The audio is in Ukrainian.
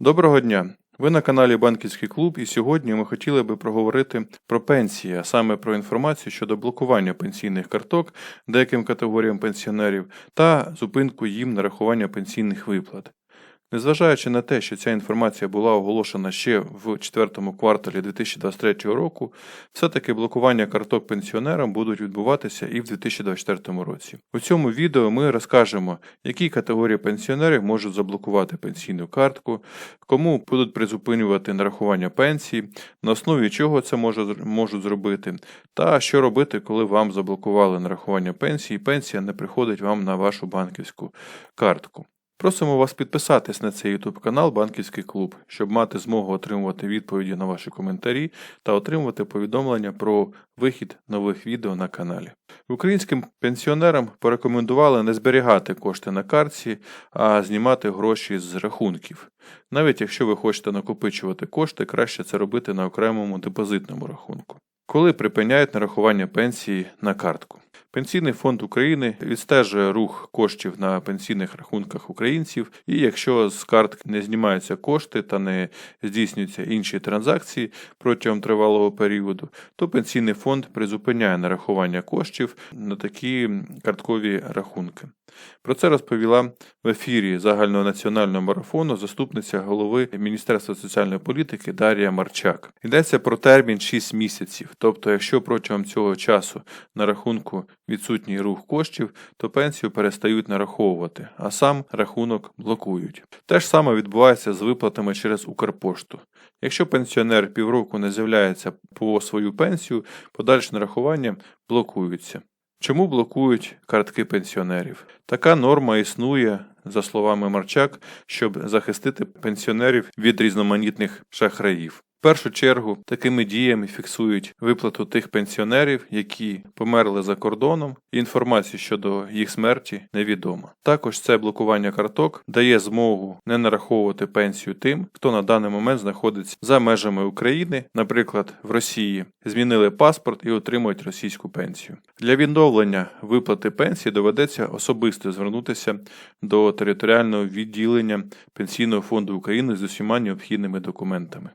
Доброго дня! Ви на каналі Банківський клуб, і сьогодні ми хотіли би проговорити про пенсії, а саме про інформацію щодо блокування пенсійних карток деяким категоріям пенсіонерів та зупинку їм нарахування пенсійних виплат. Незважаючи на те, що ця інформація була оголошена ще в четвертому кварталі 2023 року, все-таки блокування карток пенсіонерам будуть відбуватися і в 2024 році. У цьому відео ми розкажемо, які категорії пенсіонерів можуть заблокувати пенсійну картку, кому будуть призупинювати нарахування пенсії, на основі чого це можуть зробити, та що робити, коли вам заблокували нарахування пенсії, і пенсія не приходить вам на вашу банківську картку. Просимо вас підписатись на цей YouTube канал Банківський клуб, щоб мати змогу отримувати відповіді на ваші коментарі та отримувати повідомлення про вихід нових відео на каналі. Українським пенсіонерам порекомендували не зберігати кошти на картці, а знімати гроші з рахунків. Навіть якщо ви хочете накопичувати кошти, краще це робити на окремому депозитному рахунку. Коли припиняють нарахування пенсії на картку. Пенсійний фонд України відстежує рух коштів на пенсійних рахунках українців, і якщо з картки не знімаються кошти та не здійснюються інші транзакції протягом тривалого періоду, то пенсійний фонд призупиняє нарахування коштів на такі карткові рахунки. Про це розповіла в ефірі загальнонаціонального марафону заступниця голови Міністерства соціальної політики Дар'я Марчак. Йдеться про термін 6 місяців. Тобто, якщо протягом цього часу на рахунку відсутній рух коштів, то пенсію перестають нараховувати, а сам рахунок блокують. Те ж саме відбувається з виплатами через Укрпошту. Якщо пенсіонер півроку не з'являється по свою пенсію, подальше нарахування блокуються. Чому блокують картки пенсіонерів? Така норма існує, за словами Марчак, щоб захистити пенсіонерів від різноманітних шахраїв. В першу чергу такими діями фіксують виплату тих пенсіонерів, які померли за кордоном, і інформацію щодо їх смерті невідома. Також це блокування карток дає змогу не нараховувати пенсію тим, хто на даний момент знаходиться за межами України, наприклад, в Росії, змінили паспорт і отримують російську пенсію. Для відновлення виплати пенсії доведеться особисто звернутися до територіального відділення Пенсійного фонду України з усіма необхідними документами.